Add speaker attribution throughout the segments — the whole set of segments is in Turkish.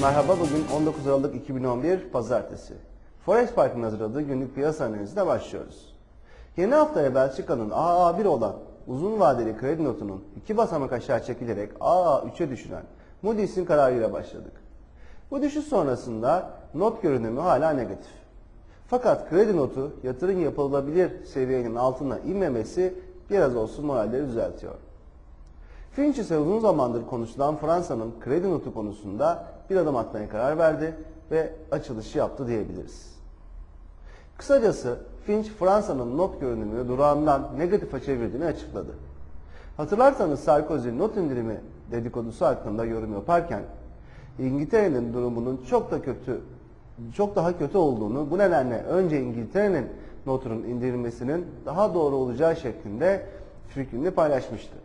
Speaker 1: Merhaba, bugün 19 Aralık 2011 Pazartesi. Forex Park'ın hazırladığı günlük piyasa analizine başlıyoruz. Yeni haftaya Belçika'nın AA1 olan uzun vadeli kredi notunun iki basamak aşağı çekilerek AA3'e düşüren Moody's'in kararıyla başladık. Bu düşüş sonrasında not görünümü hala negatif. Fakat kredi notu yatırım yapılabilir seviyenin altına inmemesi biraz olsun moralleri düzeltiyor. Finch ise uzun zamandır konuşulan Fransa'nın kredi notu konusunda bir adım atmaya karar verdi ve açılışı yaptı diyebiliriz. Kısacası Finch Fransa'nın not görünümünü durağından negatife çevirdiğini açıkladı. Hatırlarsanız Sarkozy not indirimi dedikodusu hakkında yorum yaparken İngiltere'nin durumunun çok da kötü çok daha kötü olduğunu bu nedenle önce İngiltere'nin notunun indirilmesinin daha doğru olacağı şeklinde fikrini paylaşmıştı.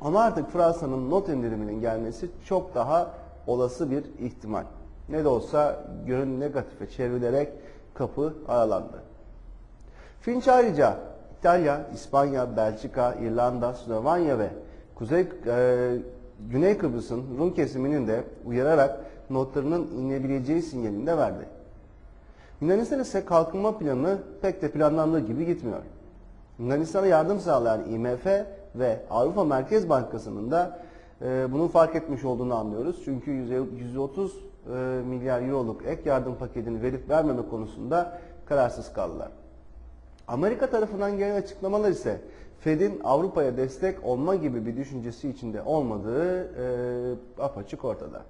Speaker 1: Ama artık Fransa'nın not indiriminin gelmesi çok daha olası bir ihtimal. Ne de olsa görün negatife çevrilerek kapı aralandı. Finch ayrıca İtalya, İspanya, Belçika, İrlanda, Slovenya ve Kuzey e, Güney Kıbrıs'ın Rum kesiminin de uyararak notlarının inebileceği sinyalini de verdi. Yunanistan ise kalkınma planı pek de planlandığı gibi gitmiyor. Yunanistan'a yardım sağlayan IMF ve Avrupa Merkez Bankası'nın da bunun fark etmiş olduğunu anlıyoruz. Çünkü 130 e, milyar euroluk ek yardım paketini verip vermeme konusunda kararsız kaldılar. Amerika tarafından gelen açıklamalar ise Fed'in Avrupa'ya destek olma gibi bir düşüncesi içinde olmadığı e, apaçık ortada.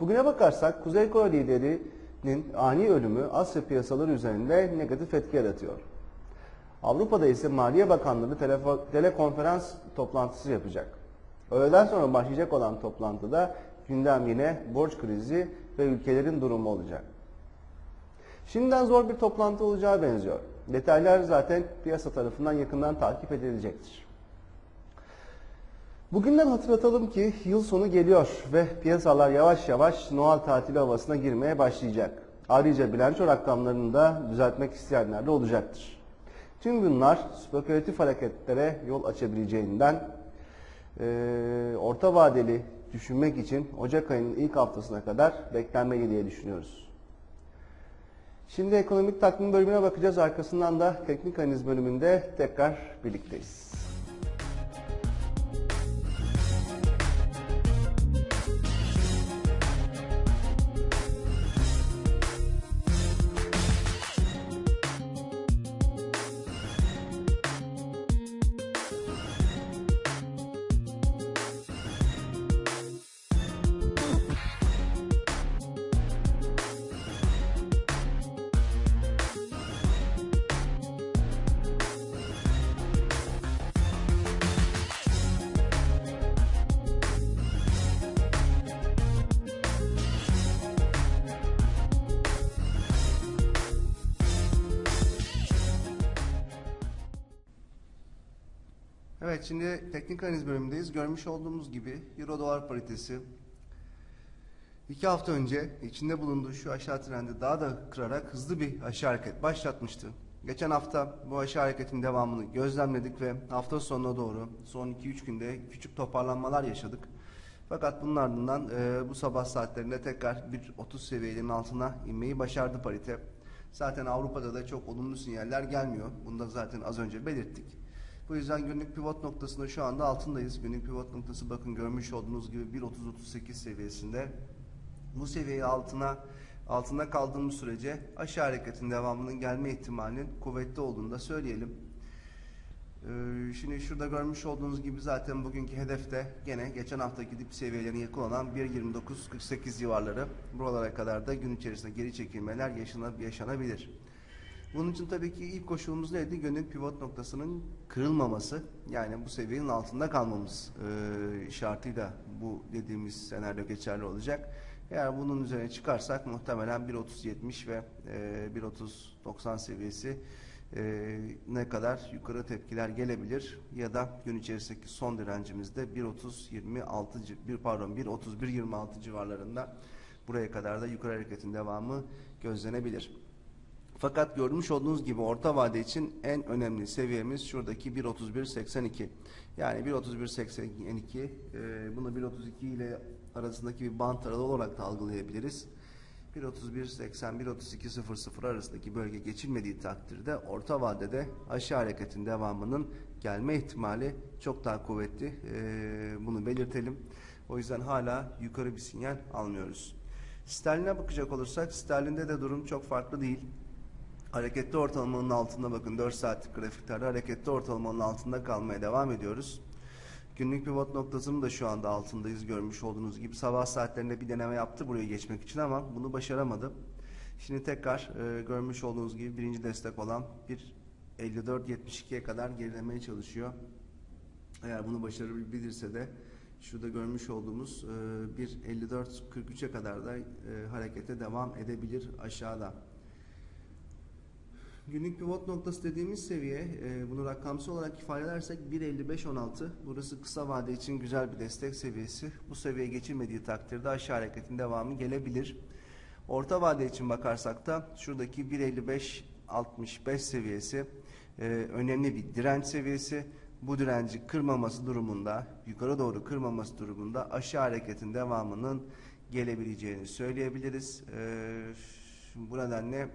Speaker 1: Bugüne bakarsak Kuzey Kore liderinin ani ölümü Asya piyasaları üzerinde negatif etki yaratıyor. Avrupa'da ise Maliye Bakanları telekonferans toplantısı yapacak. Öğleden sonra başlayacak olan toplantıda gündem yine borç krizi ve ülkelerin durumu olacak. Şimdiden zor bir toplantı olacağı benziyor. Detaylar zaten piyasa tarafından yakından takip edilecektir. Bugünden hatırlatalım ki yıl sonu geliyor ve piyasalar yavaş yavaş Noel tatili havasına girmeye başlayacak. Ayrıca bilanço rakamlarını da düzeltmek isteyenler de olacaktır. Tüm bunlar spekülatif hareketlere yol açabileceğinden e, orta vadeli düşünmek için Ocak ayının ilk haftasına kadar beklenmeli diye düşünüyoruz. Şimdi ekonomik takvim bölümüne bakacağız. Arkasından da teknik analiz bölümünde tekrar birlikteyiz. Şimdi teknik analiz bölümündeyiz. Görmüş olduğumuz gibi Euro dolar paritesi iki hafta önce içinde bulunduğu şu aşağı trendi daha da kırarak hızlı bir aşağı hareket başlatmıştı. Geçen hafta bu aşağı hareketin devamını gözlemledik ve hafta sonuna doğru son 2-3 günde küçük toparlanmalar yaşadık. Fakat bunun ardından e, bu sabah saatlerinde tekrar bir 30 seviyenin altına inmeyi başardı parite. Zaten Avrupa'da da çok olumlu sinyaller gelmiyor. Bunu da zaten az önce belirttik. Bu yüzden günlük pivot noktasında şu anda altındayız. Günlük pivot noktası bakın görmüş olduğunuz gibi 1.30-38 seviyesinde. Bu seviyeyi altına altında kaldığımız sürece aşağı hareketin devamının gelme ihtimalinin kuvvetli olduğunu da söyleyelim. Ee, şimdi şurada görmüş olduğunuz gibi zaten bugünkü hedefte gene geçen haftaki dip seviyelerine yakın olan 1.29-48 civarları. Buralara kadar da gün içerisinde geri çekilmeler yaşana- yaşanabilir. Bunun için tabii ki ilk koşulumuz neydi? Günlük pivot noktasının kırılmaması. Yani bu seviyenin altında kalmamız e, şartıyla bu dediğimiz senaryo geçerli olacak. Eğer bunun üzerine çıkarsak muhtemelen 1.30-70 ve e, 1.30-90 seviyesi e, ne kadar yukarı tepkiler gelebilir ya da gün içerisindeki son direncimizde 1.30-26 bir pardon 1.31-26 civarlarında buraya kadar da yukarı hareketin devamı gözlenebilir. Fakat görmüş olduğunuz gibi orta vade için en önemli seviyemiz şuradaki 1.31.82. Yani 1.31.82 e, bunu 1.32 ile arasındaki bir bant aralığı olarak da algılayabiliriz. 1.31.80-1.32.00 arasındaki bölge geçilmediği takdirde orta vadede aşağı hareketin devamının gelme ihtimali çok daha kuvvetli. Ee, bunu belirtelim. O yüzden hala yukarı bir sinyal almıyoruz. Sterline bakacak olursak sterlinde de durum çok farklı değil. Hareketli ortalamanın altında bakın 4 saatlik grafiklerde hareketli ortalamanın altında kalmaya devam ediyoruz. Günlük pivot noktasının da şu anda altındayız görmüş olduğunuz gibi. Sabah saatlerinde bir deneme yaptı buraya geçmek için ama bunu başaramadı. Şimdi tekrar e, görmüş olduğunuz gibi birinci destek olan bir 54-72'ye kadar gerilemeye çalışıyor. Eğer bunu başarabilirse de şurada görmüş olduğumuz e, bir 54-43'e kadar da e, harekete devam edebilir aşağıda. Günlük pivot noktası dediğimiz seviye, e, bunu rakamsal olarak ifade edersek 1.55.16. Burası kısa vade için güzel bir destek seviyesi. Bu seviyeye geçilmediği takdirde aşağı hareketin devamı gelebilir. Orta vade için bakarsak da şuradaki 1.55.65 seviyesi e, önemli bir direnç seviyesi. Bu direnci kırmaması durumunda, yukarı doğru kırmaması durumunda aşağı hareketin devamının gelebileceğini söyleyebiliriz. E, bu nedenle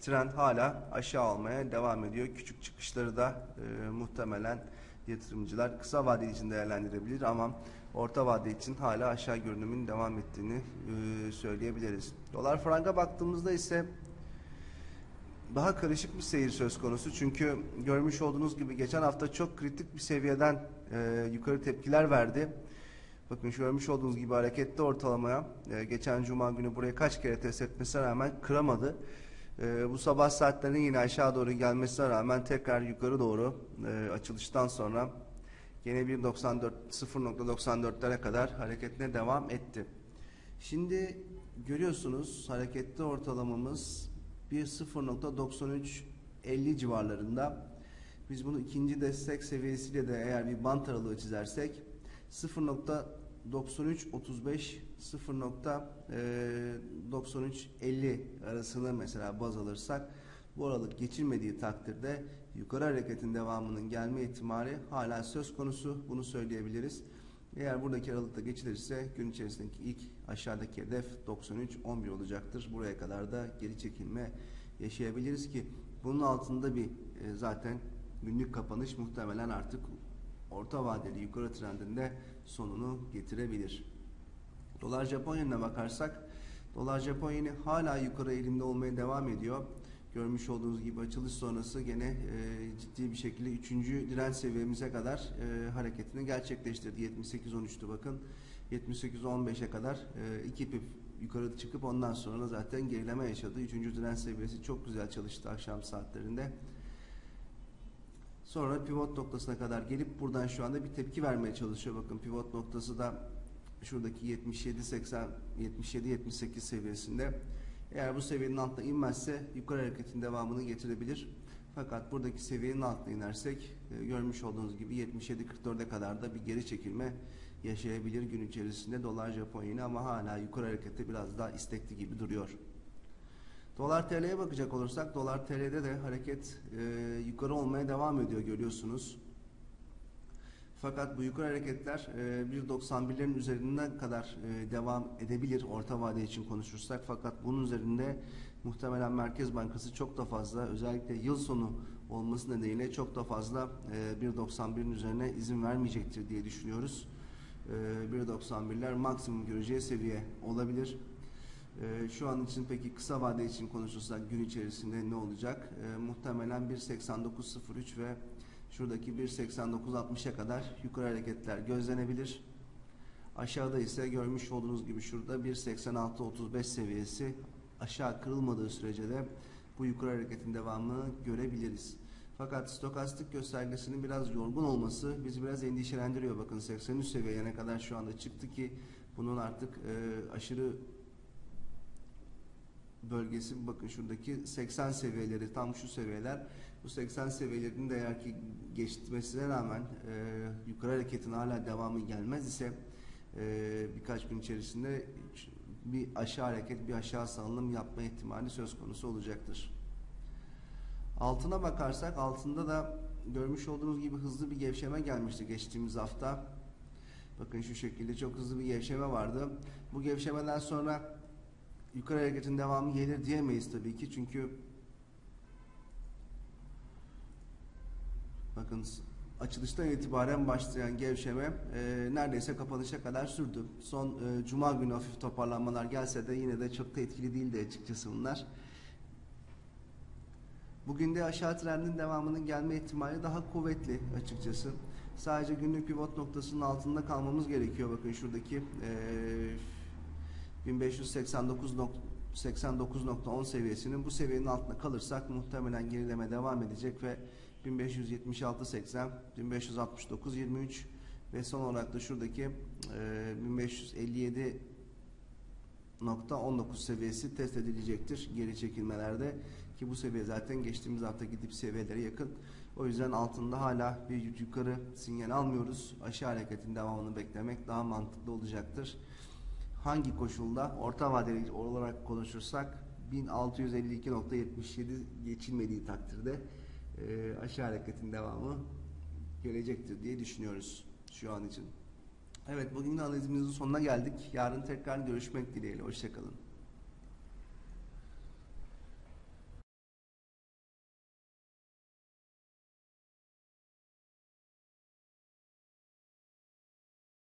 Speaker 1: trend hala aşağı almaya devam ediyor. Küçük çıkışları da e, muhtemelen yatırımcılar kısa vade için değerlendirebilir ama orta vade için hala aşağı görünümün devam ettiğini e, söyleyebiliriz. Dolar franga baktığımızda ise daha karışık bir seyir söz konusu. Çünkü görmüş olduğunuz gibi geçen hafta çok kritik bir seviyeden e, yukarı tepkiler verdi. Bakın şu görmüş olduğunuz gibi hareketli ortalamaya e, geçen cuma günü buraya kaç kere test etmesine rağmen kıramadı. E, bu sabah saatlerinin yine aşağı doğru gelmesine rağmen tekrar yukarı doğru e, açılıştan sonra yine 1.94 0.94'lere kadar hareketine devam etti. Şimdi görüyorsunuz hareketli ortalamamız 1.0.93 civarlarında. Biz bunu ikinci destek seviyesiyle de eğer bir bant aralığı çizersek 0.9335 0.9350 arasını mesela baz alırsak bu aralık geçilmediği takdirde yukarı hareketin devamının gelme ihtimali hala söz konusu. Bunu söyleyebiliriz. Eğer buradaki aralıkta geçilirse gün içerisindeki ilk aşağıdaki hedef 93-11 olacaktır. Buraya kadar da geri çekilme yaşayabiliriz ki bunun altında bir e, zaten günlük kapanış muhtemelen artık orta vadeli yukarı trendinde sonunu getirebilir. Dolar Japon yenine bakarsak dolar Japon yeni hala yukarı eğilimde olmaya devam ediyor. Görmüş olduğunuz gibi açılış sonrası gene e, ciddi bir şekilde 3. direnç seviyemize kadar e, hareketini gerçekleştirdi. 78-13'tü bakın. 78-15'e kadar e, iki pip yukarı çıkıp ondan sonra zaten gerileme yaşadı. 3. direnç seviyesi çok güzel çalıştı akşam saatlerinde. Sonra pivot noktasına kadar gelip buradan şu anda bir tepki vermeye çalışıyor. Bakın pivot noktası da şuradaki 77 80 77 78 seviyesinde. Eğer bu seviyenin altına inmezse yukarı hareketin devamını getirebilir. Fakat buradaki seviyenin altına inersek e, görmüş olduğunuz gibi 77-44'e kadar da bir geri çekilme yaşayabilir gün içerisinde dolar Japon yeni ama hala yukarı harekette biraz daha istekli gibi duruyor. Dolar TL'ye bakacak olursak dolar TL'de de hareket e, yukarı olmaya devam ediyor görüyorsunuz. Fakat bu yukarı hareketler e, 1.91'lerin üzerinden kadar e, devam edebilir orta vade için konuşursak. Fakat bunun üzerinde muhtemelen Merkez Bankası çok da fazla özellikle yıl sonu olması nedeniyle çok da fazla e, 1.91'in üzerine izin vermeyecektir diye düşünüyoruz. E, 1.91'ler maksimum göreceği seviye olabilir. E, şu an için peki kısa vade için konuşursak gün içerisinde ne olacak? E, muhtemelen 1.89.03 ve Şuradaki 1.89-60'a kadar yukarı hareketler gözlenebilir. Aşağıda ise görmüş olduğunuz gibi şurada 1.86-35 seviyesi aşağı kırılmadığı sürece de bu yukarı hareketin devamını görebiliriz. Fakat stokastik göstergesinin biraz yorgun olması bizi biraz endişelendiriyor. Bakın 83 seviyeye ne kadar şu anda çıktı ki bunun artık e, aşırı bölgesi bakın şuradaki 80 seviyeleri tam şu seviyeler bu 80 seviyelerinin de eğer ki geçmesine rağmen e, yukarı hareketin hala devamı gelmez ise e, birkaç gün içerisinde bir aşağı hareket bir aşağı salınım yapma ihtimali söz konusu olacaktır. Altına bakarsak altında da görmüş olduğunuz gibi hızlı bir gevşeme gelmişti geçtiğimiz hafta. Bakın şu şekilde çok hızlı bir gevşeme vardı. Bu gevşemeden sonra yukarı hareketin devamı gelir diyemeyiz tabii ki. Çünkü bakın açılıştan itibaren başlayan gevşeme e, neredeyse kapanışa kadar sürdü. Son e, cuma günü hafif toparlanmalar gelse de yine de çok da etkili değildi açıkçası bunlar. Bugün de aşağı trendin devamının gelme ihtimali daha kuvvetli açıkçası. Sadece günlük pivot noktasının altında kalmamız gerekiyor. Bakın şuradaki eee 1589 89.10 seviyesinin bu seviyenin altında kalırsak muhtemelen gerileme devam edecek ve 1576.80 1569.23 ve son olarak da şuradaki eee 1557 .19 seviyesi test edilecektir geri çekilmelerde ki bu seviye zaten geçtiğimiz hafta gidip seviyelere yakın. O yüzden altında hala bir yukarı sinyal almıyoruz. Aşağı hareketin devamını beklemek daha mantıklı olacaktır. Hangi koşulda orta vadeli olarak konuşursak 1652.77 geçilmediği takdirde e, aşağı hareketin devamı gelecektir diye düşünüyoruz şu an için. Evet bugün analizimizin sonuna geldik. Yarın tekrar görüşmek dileğiyle. Hoşçakalın.